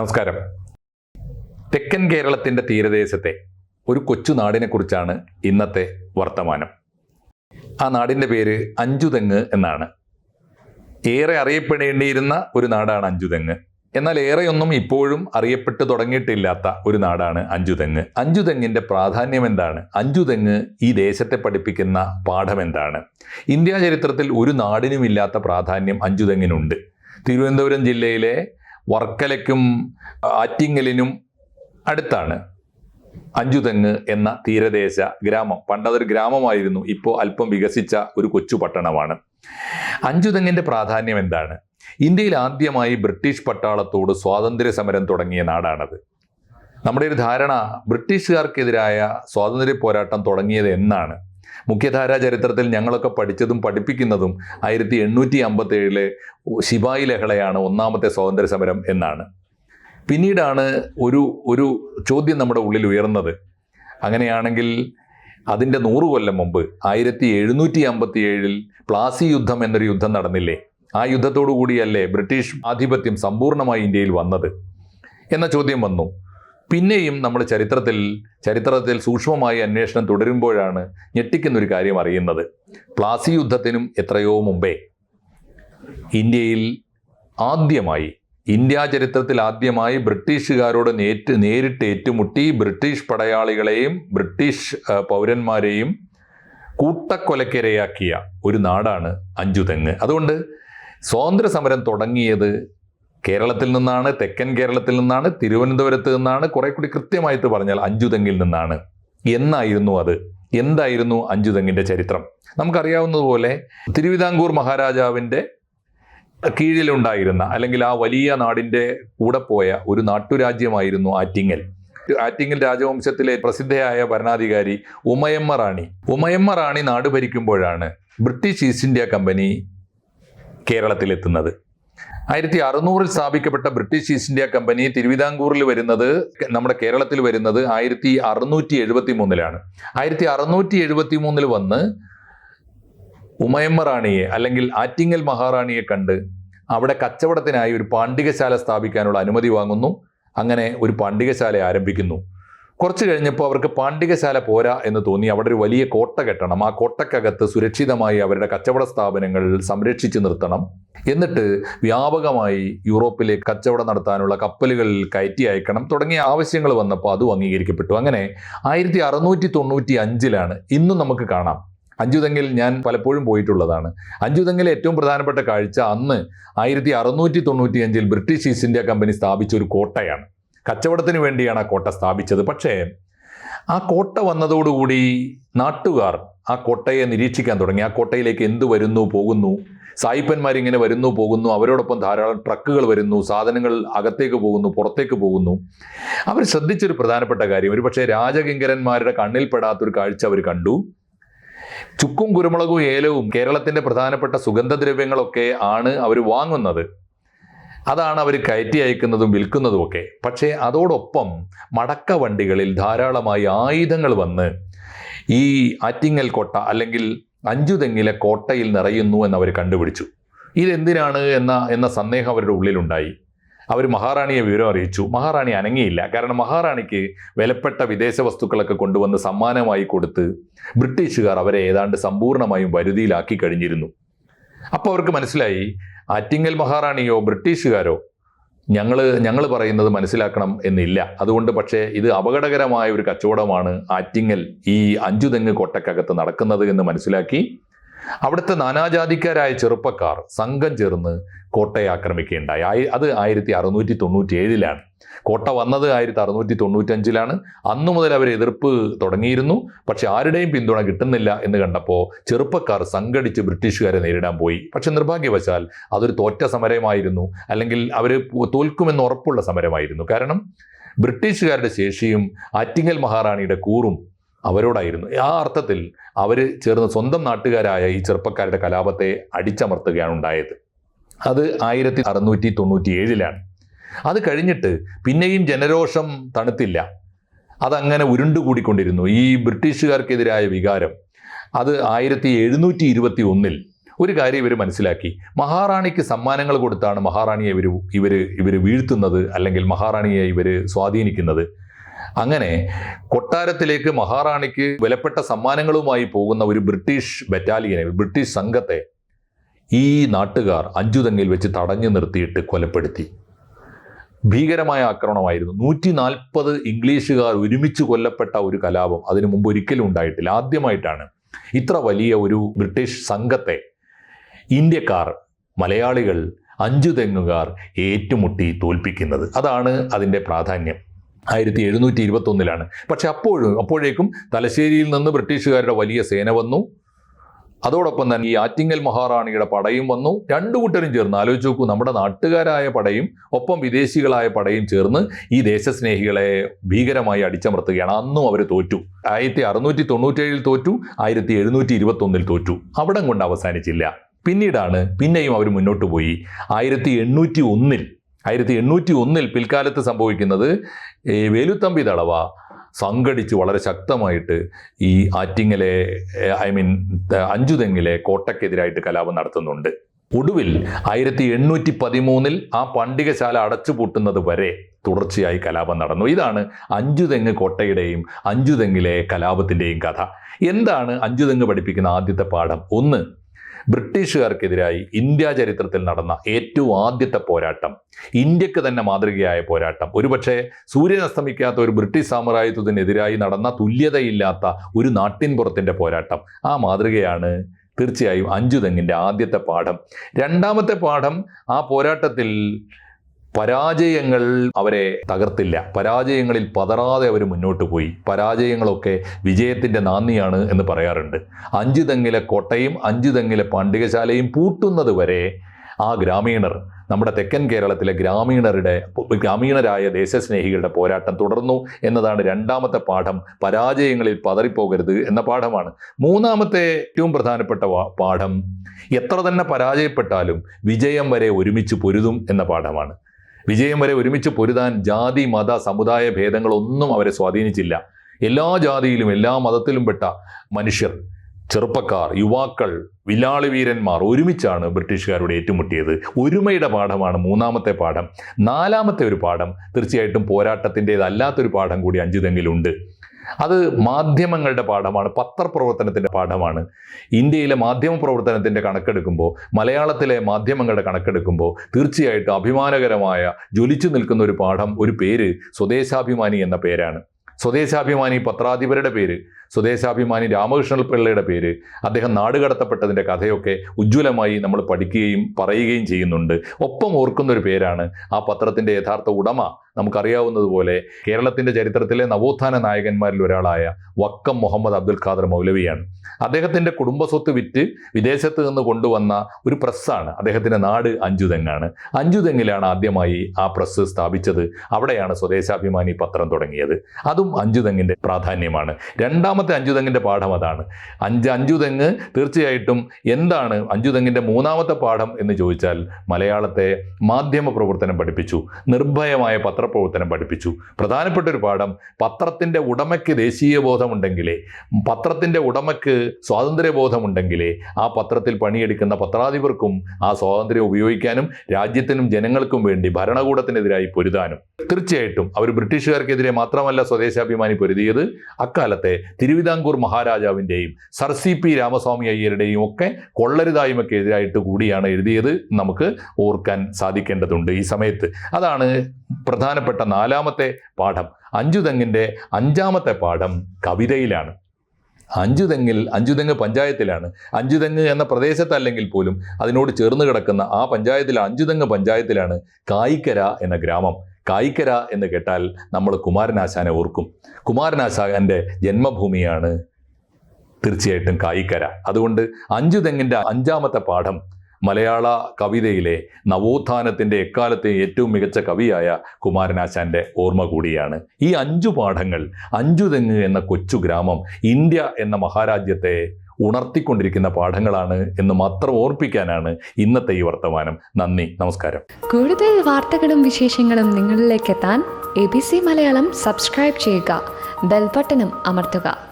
നമസ്കാരം. തെക്കൻ കേരളത്തിന്റെ തീരദേശത്തെ ഒരു കൊച്ചു നാടിനെക്കുറിച്ചാണ് ഇന്നത്തെ വർത്തമാനം. ആ നാടിന്റെ പേര് അഞ്ചുതെങ്ങ് എന്നാണ്. ഏറെ അറിയപ്പെടേണ്ടിയിരുന്ന ഒരു നാടാണ് അഞ്ചുതെങ്ങ്. എന്നാൽ ഏറെയൊന്നും ഇപ്പോഴും അറിയപ്പെട്ടു തുടങ്ങിയിട്ടില്ലാത്ത ഒരു നാടാണ് അഞ്ചുതെങ്ങ്. അഞ്ചുതെങ്ങിന്റെ പ്രാധാന്യം എന്താണ്? അഞ്ചുതെങ്ങ് ഈ ദേശത്തെ പഠിപ്പിക്കുന്ന പാഠം എന്താണ്? ഇന്ത്യാ ചരിത്രത്തിൽ ഒരു നാടിനുമില്ലാത്ത പ്രാധാന്യം അഞ്ചുതെങ്ങിനുണ്ട്. തിരുവനന്തപുരം ജില്ലയിലെ വർക്കലയ്ക്കും ആറ്റിങ്ങലിനും അടുത്താണ്. അഞ്ചുതെങ്ങ് എന്ന തീരദേശ ഗ്രാമം. പണ്ടതൊരു ഗ്രാമമായിരുന്നു ഇപ്പോൾ അല്പം വികസിച്ച ഒരു കൊച്ചു പട്ടണമാണ്. അഞ്ചുതെങ്ങിന്റെ പ്രാധാന്യം എന്താണ്? ഇന്ത്യയിൽ ആദ്യമായി ബ്രിട്ടീഷ് പട്ടാളത്തോട് സ്വാതന്ത്ര്യ സമരം തുടങ്ങിയ നാടാണത്. നമ്മുടെ ഒരു ധാരണ ബ്രിട്ടീഷുകാർക്കെതിരായ സ്വാതന്ത്ര്യ പോരാട്ടം തുടങ്ങിയത് എന്നാണ്. മുഖ്യധാരാ ചരിത്രത്തിൽ ഞങ്ങളൊക്കെ പഠിച്ചതും പഠിപ്പിക്കുന്നതും ആയിരത്തി എണ്ണൂറ്റി അമ്പത്തി ഏഴിലെ ശിവായി ലഹളയാണ് ഒന്നാമത്തെ സ്വാതന്ത്ര്യ സമരം എന്നാണ്. പിന്നീടാണ് ഒരു ഒരു ചോദ്യം നമ്മുടെ ഉള്ളിൽ ഉയർന്നത്. അങ്ങനെയാണെങ്കിൽ അതിന്റെ നൂറ് കൊല്ലം മുമ്പ് ആയിരത്തി എഴുന്നൂറ്റി അമ്പത്തി ഏഴിൽ പ്ലാസി യുദ്ധം എന്നൊരു യുദ്ധം നടന്നില്ലേ? ആ യുദ്ധത്തോടു കൂടിയല്ലേ ബ്രിട്ടീഷ് ആധിപത്യം സമ്പൂർണമായി ഇന്ത്യയിൽ വന്നത്? എന്ന ചോദ്യം വന്നു. പിന്നെയും നമ്മൾ ചരിത്രത്തിൽ ചരിത്രത്തിൽ സൂക്ഷ്മമായി അന്വേഷണം തുടരുമ്പോഴാണ് ഞെട്ടിക്കുന്നൊരു കാര്യം അറിയുന്നത്. പ്ലാസി യുദ്ധത്തിനും എത്രയോ മുമ്പേ ഇന്ത്യയിൽ ആദ്യമായി ഇന്ത്യാ ചരിത്രത്തിൽ ആദ്യമായി ബ്രിട്ടീഷുകാരോട് നേറ്റ് നേരിട്ട് ഏറ്റുമുട്ടി ബ്രിട്ടീഷ് പടയാളികളെയും ബ്രിട്ടീഷ് പൗരന്മാരെയും കൂട്ടക്കൊലക്കിരയാക്കിയ ഒരു നാടാണ് അഞ്ചുതെങ്ങ്. അതുകൊണ്ട് സ്വാതന്ത്ര്യ സമരം തുടങ്ങിയത് കേരളത്തിൽ നിന്നാണ് തെക്കൻ കേരളത്തിൽ നിന്നാണ് തിരുവനന്തപുരത്ത് നിന്നാണ് കുറെ കൂടി കൃത്യമായിട്ട് പറഞ്ഞാൽ അഞ്ചുതെങ്കിൽ നിന്നാണ്. എന്നായിരുന്നു അത്? എന്തായിരുന്നു അഞ്ചുതെങ്ങിന്റെ ചരിത്രം? നമുക്കറിയാവുന്നതുപോലെ തിരുവിതാംകൂർ മഹാരാജാവിന്റെ കീഴിലുണ്ടായിരുന്ന അല്ലെങ്കിൽ ആ വലിയ നാടിന്റെ കൂടെ പോയ ഒരു നാട്ടുരാജ്യമായിരുന്നു ആറ്റിങ്ങൽ. ആറ്റിങ്ങൽ രാജവംശത്തിലെ പ്രസിദ്ധയായ ഭരണാധികാരി ഉമയമ്മ റാണി. ഉമയമ്മ റാണി നാട് ഭരിക്കുമ്പോഴാണ് ബ്രിട്ടീഷ് ഈസ്റ്റ് ഇന്ത്യ കമ്പനി കേരളത്തിലെത്തുന്നത്. ആയിരത്തി അറുന്നൂറിൽ സ്ഥാപിക്കപ്പെട്ട ബ്രിട്ടീഷ് ഈസ്റ്റ് ഇന്ത്യ കമ്പനി തിരുവിതാംകൂറിൽ വരുന്നത് നമ്മുടെ കേരളത്തിൽ വരുന്നത് ആയിരത്തി അറുന്നൂറ്റി എഴുപത്തി മൂന്നിലാണ് ആയിരത്തി അറുന്നൂറ്റി എഴുപത്തി മൂന്നിൽ വന്ന് ഉമയമ്മ റാണിയെ അല്ലെങ്കിൽ ആറ്റിങ്ങൽ മഹാറാണിയെ കണ്ട് അവിടെ കച്ചവടത്തിനായി ഒരു പാണ്ഡികശാല സ്ഥാപിക്കാനുള്ള അനുമതി വാങ്ങുന്നു. അങ്ങനെ ഒരു പാണ്ഡികശാല ആരംഭിക്കുന്നു. കുറച്ച് കഴിഞ്ഞപ്പോൾ അവർക്ക് പാണ്ഡികശാല പോരാ എന്ന് തോന്നി. അവിടെ ഒരു വലിയ കോട്ട കെട്ടണം. ആ കോട്ടക്കകത്ത് സുരക്ഷിതമായി അവരുടെ കച്ചവട സ്ഥാപനങ്ങൾ സംരക്ഷിച്ചു നിർത്തണം. എന്നിട്ട് വ്യാപകമായി യൂറോപ്പിലെ കച്ചവടം നടത്താനുള്ള കപ്പലുകളിൽ കയറ്റി അയക്കണം തുടങ്ങിയ ആവശ്യങ്ങൾ വന്നപ്പോൾ അതും അംഗീകരിക്കപ്പെട്ടു. അങ്ങനെ ആയിരത്തി അറുന്നൂറ്റി തൊണ്ണൂറ്റി അഞ്ചിലാണ് ഇന്നും നമുക്ക് കാണാം. അഞ്ചുതെങ്കിൽ ഞാൻ പലപ്പോഴും പോയിട്ടുള്ളതാണ്. അഞ്ചുതെങ്കിൽ ഏറ്റവും പ്രധാനപ്പെട്ട കാഴ്ച അന്ന് ആയിരത്തി അറുന്നൂറ്റി തൊണ്ണൂറ്റി അഞ്ചിൽ ബ്രിട്ടീഷ് ഈസ്റ്റ് ഇന്ത്യ കമ്പനി സ്ഥാപിച്ച ഒരു കോട്ടയാണ്. കച്ചവടത്തിന് വേണ്ടിയാണ് ആ കോട്ട സ്ഥാപിച്ചത്. പക്ഷേ ആ കോട്ട വന്നതോടുകൂടി നാട്ടുകാർ ആ കോട്ടയെ നിരീക്ഷിക്കാൻ തുടങ്ങി. ആ കോട്ടയിലേക്ക് എന്തു വരുന്നു പോകുന്നു? സായിപ്പന്മാരിങ്ങനെ വരുന്നു പോകുന്നു. അവരോടൊപ്പം ധാരാളം ട്രക്കുകൾ വരുന്നു. സാധനങ്ങൾ അകത്തേക്ക് പോകുന്നു പുറത്തേക്ക് പോകുന്നു. അവർ ശ്രദ്ധിച്ചൊരു പ്രധാനപ്പെട്ട കാര്യം. ഒരു പക്ഷേ രാജകിങ്കരന്മാരുടെ കണ്ണിൽപ്പെടാത്തൊരു കാഴ്ച അവർ കണ്ടു. ചുക്കും കുരുമുളകും ഏലവും കേരളത്തിന്റെ പ്രധാനപ്പെട്ട സുഗന്ധദ്രവ്യങ്ങളൊക്കെ ആണ് അവർ വാങ്ങുന്നത്. അതാണ് അവർ കയറ്റി അയക്കുന്നതും വിൽക്കുന്നതും ഒക്കെ. പക്ഷേ അതോടൊപ്പം മടക്ക വണ്ടികളിൽ ധാരാളമായി ആയുധങ്ങൾ വന്ന് ഈ ആറ്റിങ്ങൽ കോട്ട അല്ലെങ്കിൽ അഞ്ചുതെങ്ങിലെ കോട്ടയിൽ നിറയുന്നു എന്നവർ കണ്ടുപിടിച്ചു. ഇതെന്തിനാണ് എന്ന എന്ന സന്ദേഹം അവരുടെ ഉള്ളിലുണ്ടായി. അവർ മഹാറാണിയെ വിവരം അറിയിച്ചു. മഹാറാണി അനങ്ങിയില്ല. കാരണം മഹാറാണിക്ക് വിലപ്പെട്ട വിദേശ വസ്തുക്കളൊക്കെ കൊണ്ടുവന്ന് സമ്മാനമായി കൊടുത്ത് ബ്രിട്ടീഷുകാർ അവരെ ഏതാണ്ട് സമ്പൂർണമായും വരുതിയിലാക്കി കഴിഞ്ഞിരുന്നു. അപ്പോൾ അവർക്ക് മനസ്സിലായി ആറ്റിങ്ങൽ മഹാറാണിയോ ബ്രിട്ടീഷുകാരോ ഞങ്ങൾ ഞങ്ങൾ പറയുന്നത് മനസ്സിലാക്കണം എന്നില്ല. അതുകൊണ്ട് പക്ഷേ ഇത് അപകടകരമായ ഒരു കച്ചവടമാണ് ആറ്റിങ്ങൽ ഈ അഞ്ചുതെങ്ങ് കോട്ടക്കകത്ത് നടക്കുന്നത് എന്ന് മനസ്സിലാക്കി അവിടുത്തെ നാനാജാതിക്കാരായ ചെറുപ്പക്കാർ സംഘം ചേർന്ന് കോട്ടയെ ആക്രമിക്കുകയുണ്ടായി. അത് ആയിരത്തി അറുന്നൂറ്റി തൊണ്ണൂറ്റി ഏഴിലാണ് കോട്ട വന്നത് ആയിരത്തി അറുന്നൂറ്റി തൊണ്ണൂറ്റഞ്ചിലാണ്. അന്നു മുതൽ അവർ എതിർപ്പ് തുടങ്ങിയിരുന്നു. പക്ഷെ ആരുടെയും പിന്തുണ കിട്ടുന്നില്ല എന്ന് കണ്ടപ്പോൾ ചെറുപ്പക്കാർ സംഘടിച്ച് ബ്രിട്ടീഷുകാരെ നേരിടാൻ പോയി. പക്ഷെ നിർഭാഗ്യവശാൽ അതൊരു തോറ്റ സമരമായിരുന്നു. അല്ലെങ്കിൽ അവർ തോൽക്കുമെന്ന് ഉറപ്പുള്ള സമരമായിരുന്നു. കാരണം ബ്രിട്ടീഷുകാരുടെ ശേഷിയും ആറ്റിങ്ങൽ മഹാറാണിയുടെ കൂറും അവരോടായിരുന്നു. ആ അർത്ഥത്തിൽ അവർ ചേർന്ന് സ്വന്തം നാട്ടുകാരായ ഈ ചെറുപ്പക്കാരുടെ കലാപത്തെ അടിച്ചമർത്തുകയാണ് ഉണ്ടായത്. അത് ആയിരത്തി അറുന്നൂറ്റി തൊണ്ണൂറ്റി ഏഴിലാണ് അത് കഴിഞ്ഞിട്ട് പിന്നെയും ജനരോഷം തണുത്തില്ല. അതങ്ങനെ ഉരുണ്ടുകൂടിക്കൊണ്ടിരുന്നു. ഈ ബ്രിട്ടീഷുകാർക്കെതിരായ വികാരം അത് ആയിരത്തി എഴുന്നൂറ്റി ഇരുപത്തി ഒന്നിൽ ഒരു കാര്യം ഇവർ മനസ്സിലാക്കി. മഹാറാണിക്ക് സമ്മാനങ്ങൾ കൊടുത്താണ് മഹാറാണിയെ ഇവർ ഇവർ ഇവർ വീഴ്ത്തുന്നത് അല്ലെങ്കിൽ മഹാറാണിയെ ഇവർ സ്വാധീനിക്കുന്നത്. അങ്ങനെ കൊട്ടാരത്തിലേക്ക് മഹാറാണിക്ക് വിലപ്പെട്ട സമ്മാനങ്ങളുമായി പോകുന്ന ഒരു ബ്രിട്ടീഷ് ബറ്റാലിയനെ ബ്രിട്ടീഷ് സംഘത്തെ ഈ നാട്ടുകാർ അഞ്ചുതെങ്ങിൽ വെച്ച് തടഞ്ഞു നിർത്തിയിട്ട് കൊലപ്പെടുത്തി. ഭീകരമായ ആക്രമണമായിരുന്നു. നൂറ്റി നാൽപ്പത് ഇംഗ്ലീഷുകാർ ഒരുമിച്ച് കൊല്ലപ്പെട്ട ഒരു കലാപം അതിനു മുമ്പ് ഒരിക്കലും ഉണ്ടായിട്ടില്ല. ആദ്യമായിട്ടാണ് ഇത്ര വലിയ ഒരു ബ്രിട്ടീഷ് സംഘത്തെ ഇന്ത്യക്കാർ മലയാളികൾ അഞ്ചു തെങ്ങുകാർ ഏറ്റുമുട്ടി തോൽപ്പിക്കുന്നത്. അതാണ് അതിന്റെ പ്രാധാന്യം. ആയിരത്തി എഴുന്നൂറ്റി ഇരുപത്തൊന്നിലാണ് പക്ഷെ അപ്പോഴും അപ്പോഴേക്കും തലശ്ശേരിയിൽ നിന്ന് ബ്രിട്ടീഷുകാരുടെ വലിയ സേന വന്നു. അതോടൊപ്പം തന്നെ ഈ ആറ്റിങ്ങൽ മഹാറാണിയുടെ പടയും വന്നു. രണ്ടു കൂട്ടരും ചേർന്ന് ആലോചിച്ച് നോക്കൂ നമ്മുടെ നാട്ടുകാരായ പടയും ഒപ്പം വിദേശികളായ പടയും ചേർന്ന് ഈ ദേശസ്നേഹികളെ ഭീകരമായി അടിച്ചമർത്തുകയാണ്. അന്നും അവർ തോറ്റു. ആയിരത്തി അറുന്നൂറ്റി തൊണ്ണൂറ്റേഴിൽ തോറ്റു ആയിരത്തി എഴുന്നൂറ്റി ഇരുപത്തൊന്നിൽ തോറ്റു. അവിടം കൊണ്ട് അവസാനിച്ചില്ല. പിന്നീടാണ് പിന്നെയും അവർ മുന്നോട്ട് പോയി. ആയിരത്തി എണ്ണൂറ്റി ഒന്നിൽ ആയിരത്തി എണ്ണൂറ്റി ഒന്നിൽ പിൽക്കാലത്ത് സംഭവിക്കുന്നത് വേലുത്തമ്പി തളവ സംഘടിച്ച് വളരെ ശക്തമായിട്ട് ഈ ആറ്റിങ്ങലെ ഐ മീൻ അഞ്ചുതെങ്ങിലെ കോട്ടയ്ക്കെതിരായിട്ട് കലാപം നടത്തുന്നുണ്ട്. ഒടുവിൽ ആയിരത്തി എണ്ണൂറ്റി പതിമൂന്നിൽ ആ പണ്ടികശാല അടച്ചുപൂട്ടുന്നത് വരെ തുടർച്ചയായി കലാപം നടന്നു. ഇതാണ് അഞ്ചുതെങ്ങ് കോട്ടയുടെയും അഞ്ചുതെങ്ങിലെ കലാപത്തിന്റെയും കഥ. എന്താണ് അഞ്ചുതെങ്ങ് പഠിപ്പിക്കുന്ന ആദ്യത്തെ പാഠം? ഒന്ന് ബ്രിട്ടീഷുകാർക്കെതിരായി ഇന്ത്യ ചരിത്രത്തിൽ നടന്ന ഏറ്റവും ആദ്യത്തെ പോരാട്ടം ഇന്ത്യയ്ക്ക് തന്നെ മാതൃകയായ പോരാട്ടം. ഒരുപക്ഷെ സൂര്യൻ അസ്തമിക്കാത്ത ഒരു ബ്രിട്ടീഷ് സാമ്രാജ്യത്വത്തിനെതിരായി നടന്ന തുല്യതയില്ലാത്ത ഒരു നാട്ടിൻപുറത്തിന്റെ പോരാട്ടം. ആ മാതൃകയാണ് തീർച്ചയായും അഞ്ചു തെങ്ങിന്റെ ആദ്യത്തെ പാഠം. രണ്ടാമത്തെ പാഠം ആ പോരാട്ടത്തിൽ പരാജയങ്ങൾ അവരെ തകർത്തില്ല. പരാജയങ്ങളിൽ പതറാതെ അവർ മുന്നോട്ട് പോയി. പരാജയങ്ങളൊക്കെ വിജയത്തിന്റെ നാന്ദിയാണ് എന്ന് പറയാറുണ്ട്. അഞ്ചു തെങ്ങിലെ കോട്ടയും അഞ്ചു തെങ്ങിലെ പാണ്ഡികശാലയും പൂട്ടുന്നത് വരെ ആ ഗ്രാമീണർ നമ്മുടെ തെക്കൻ കേരളത്തിലെ ഗ്രാമീണരുടെ ഗ്രാമീണരായ ദേശസ്നേഹികളുടെ പോരാട്ടം തുടർന്നു എന്നതാണ് രണ്ടാമത്തെ പാഠം. പരാജയങ്ങളിൽ പതറിപ്പോകരുത് എന്ന പാഠമാണ്. മൂന്നാമത്തെ ഏറ്റവും പ്രധാനപ്പെട്ട പാഠം എത്ര തന്നെ പരാജയപ്പെട്ടാലും വിജയം വരെ ഒരുമിച്ച് പൊരുതും എന്ന പാഠമാണ്. വിജയം വരെ ഒരുമിച്ച് പൊരുതാൻ ജാതി മത സമുദായ ഭേദങ്ങളൊന്നും അവരെ സ്വാധീനിച്ചില്ല. എല്ലാ ജാതിയിലും എല്ലാ മതത്തിലും പെട്ട മനുഷ്യർ ചെറുപ്പക്കാർ യുവാക്കൾ വില്ലാളി വീരന്മാർ ഒരുമിച്ചാണ് ബ്രിട്ടീഷുകാരോട് ഏറ്റുമുട്ടിയത്. ഒരുമയുടെ പാഠമാണ് മൂന്നാമത്തെ പാഠം. നാലാമത്തെ ഒരു പാഠം തീർച്ചയായിട്ടും പോരാട്ടത്തിന്റെതല്ലാത്തൊരു പാഠം കൂടി അഞ്ചുതെങ്കിലുണ്ട് അത് മാധ്യമങ്ങളുടെ പാഠമാണ് പത്രപ്രവർത്തനത്തിന്റെ പാഠമാണ്. ഇന്ത്യയിലെ മാധ്യമ പ്രവർത്തനത്തിന്റെ കണക്കെടുക്കുമ്പോൾ മലയാളത്തിലെ മാധ്യമങ്ങളുടെ കണക്കെടുക്കുമ്പോൾ തീർച്ചയായിട്ടും അഭിമാനകരമായ ജ്വലിച്ചു നിൽക്കുന്ന ഒരു പാഠം ഒരു പേര് സ്വദേശാഭിമാനി എന്ന പേരാണ്. സ്വദേശാഭിമാനി പത്രാധിപരുടെ പേര്. സ്വദേശാഭിമാനി രാമകൃഷ്ണൻ പിള്ളയുടെ പേര് അദ്ദേഹം നാടുകടത്തപ്പെട്ടതിന്റെ കഥയൊക്കെ ഉജ്ജ്വലമായി നമ്മൾ പഠിക്കുകയും പറയുകയും ചെയ്യുന്നുണ്ട്. ഒപ്പം ഓർക്കുന്ന ഒരു പേരാണ് ആ പത്രത്തിന്റെ യഥാർത്ഥ ഉടമ. നമുക്കറിയാവുന്നതുപോലെ കേരളത്തിന്റെ ചരിത്രത്തിലെ നവോത്ഥാന നായകന്മാരിൽ ഒരാളായ വക്കം മുഹമ്മദ് അബ്ദുൽ ഖാദർ മൗലവിയാണ്. അദ്ദേഹത്തിന്റെ കുടുംബസ്വത്ത് വിറ്റ് വിദേശത്ത് നിന്ന് കൊണ്ടുവന്ന ഒരു പ്രസ്സാണ്. അദ്ദേഹത്തിന്റെ നാട് അഞ്ചുതെങ്ങാണ്. അഞ്ചുതെങ്ങിലാണ് ആദ്യമായി ആ പ്രസ് സ്ഥാപിച്ചത്. അവിടെയാണ് സ്വദേശാഭിമാനി പത്രം തുടങ്ങിയത്. അതും അഞ്ചുതെങ്ങിന്റെ പ്രാധാന്യമാണ്. രണ്ടാമത്തെ അഞ്ചുതെങ്ങിന്റെ പാഠം അതാണ്. അഞ്ച് അഞ്ചുതെങ്ങ് തീർച്ചയായിട്ടും എന്താണ് അഞ്ചുതെങ്ങിന്റെ മൂന്നാമത്തെ പാഠം എന്ന് ചോദിച്ചാൽ മലയാളത്തെ മാധ്യമ പ്രവർത്തനം പഠിപ്പിച്ചു നിർഭയമായ പത്രപ്രവർത്തനം പഠിപ്പിച്ചു. പ്രധാനപ്പെട്ട ഒരു പാഠം പത്രത്തിന്റെ ഉടമയ്ക്ക് ദേശീയ ബോധമുണ്ടെങ്കിലേ പത്രത്തിന്റെ ഉടമയ്ക്ക് സ്വാതന്ത്ര്യബോധമുണ്ടെങ്കിലേ ആ പത്രത്തിൽ പണിയെടുക്കുന്ന പത്രാധിപർക്കും ആ സ്വാതന്ത്ര്യം ഉപയോഗിക്കാനും രാജ്യത്തിനും ജനങ്ങൾക്കും വേണ്ടി ഭരണകൂടത്തിനെതിരായി പൊരുതാനും. തീർച്ചയായിട്ടും അവർ ബ്രിട്ടീഷുകാർക്കെതിരെ മാത്രമല്ല സ്വദേശാഭിമാനി പൊരുതിയത്. അക്കാലത്തെ തിരുവിതാംകൂർ മഹാരാജാവിന്റെയും സർ സി പി രാമസ്വാമി അയ്യരുടെയും ഒക്കെ കൊള്ളരുതായ്മക്കെതിരായിട്ട് കൂടിയാണ് എഴുതിയത് നമുക്ക് ഓർക്കാൻ സാധിക്കേണ്ടതുണ്ട് ഈ സമയത്ത്. അതാണ് പ്രധാനപ്പെട്ട നാലാമത്തെ പാഠം. അഞ്ചുതെങ്ങിന്റെ അഞ്ചാമത്തെ പാഠം കവിതയിലാണ്. അഞ്ചുതെങ്ങിൽ അഞ്ചുതെങ്ങ് പഞ്ചായത്തിലാണ്. അഞ്ചുതെങ്ങ് എന്ന പ്രദേശത്തല്ലെങ്കിൽ പോലും അതിനോട് ചേർന്ന് കിടക്കുന്ന ആ പഞ്ചായത്തിലെ അഞ്ചുതെങ്ങ് പഞ്ചായത്തിലാണ് കായിക്കര എന്ന ഗ്രാമം. കായിക്കര എന്ന് കേട്ടാൽ നമ്മൾ കുമാരനാശാനെ ഓർക്കും. കുമാരനാശാന്റെ ജന്മഭൂമിയാണ് തീർച്ചയായിട്ടും കായിക്കര. അതുകൊണ്ട് അഞ്ചുതെങ്ങിന്റെ അഞ്ചാമത്തെ പാഠം മലയാള കവിതയിലെ നവോത്ഥാനത്തിന്റെ എക്കാലത്തെ ഏറ്റവും മികച്ച കവിയായ കുമാരനാശാന്റെ ഓർമ്മ കൂടിയാണ്. ഈ അഞ്ചു പാഠങ്ങൾ അഞ്ചുതെങ്ങ് എന്ന കൊച്ചു ഗ്രാമം ഇന്ത്യ എന്ന മഹാരാജ്യത്തെ ഉണർത്തിക്കൊണ്ടിരിക്കുന്ന പാഠങ്ങളാണ് എന്ന് മാത്രം ഓർപ്പിക്കാനാണ് ഇന്നത്തെ ഈ വർത്തമാനം. നന്ദി നമസ്കാരം. കൂടുതൽ വാർത്തകളും വിശേഷങ്ങളും നിങ്ങളിലേക്ക് എത്താൻ A B C Malayalam subscribe ചെയ്യുക. ബെൽബട്ടനും അമർത്തുക.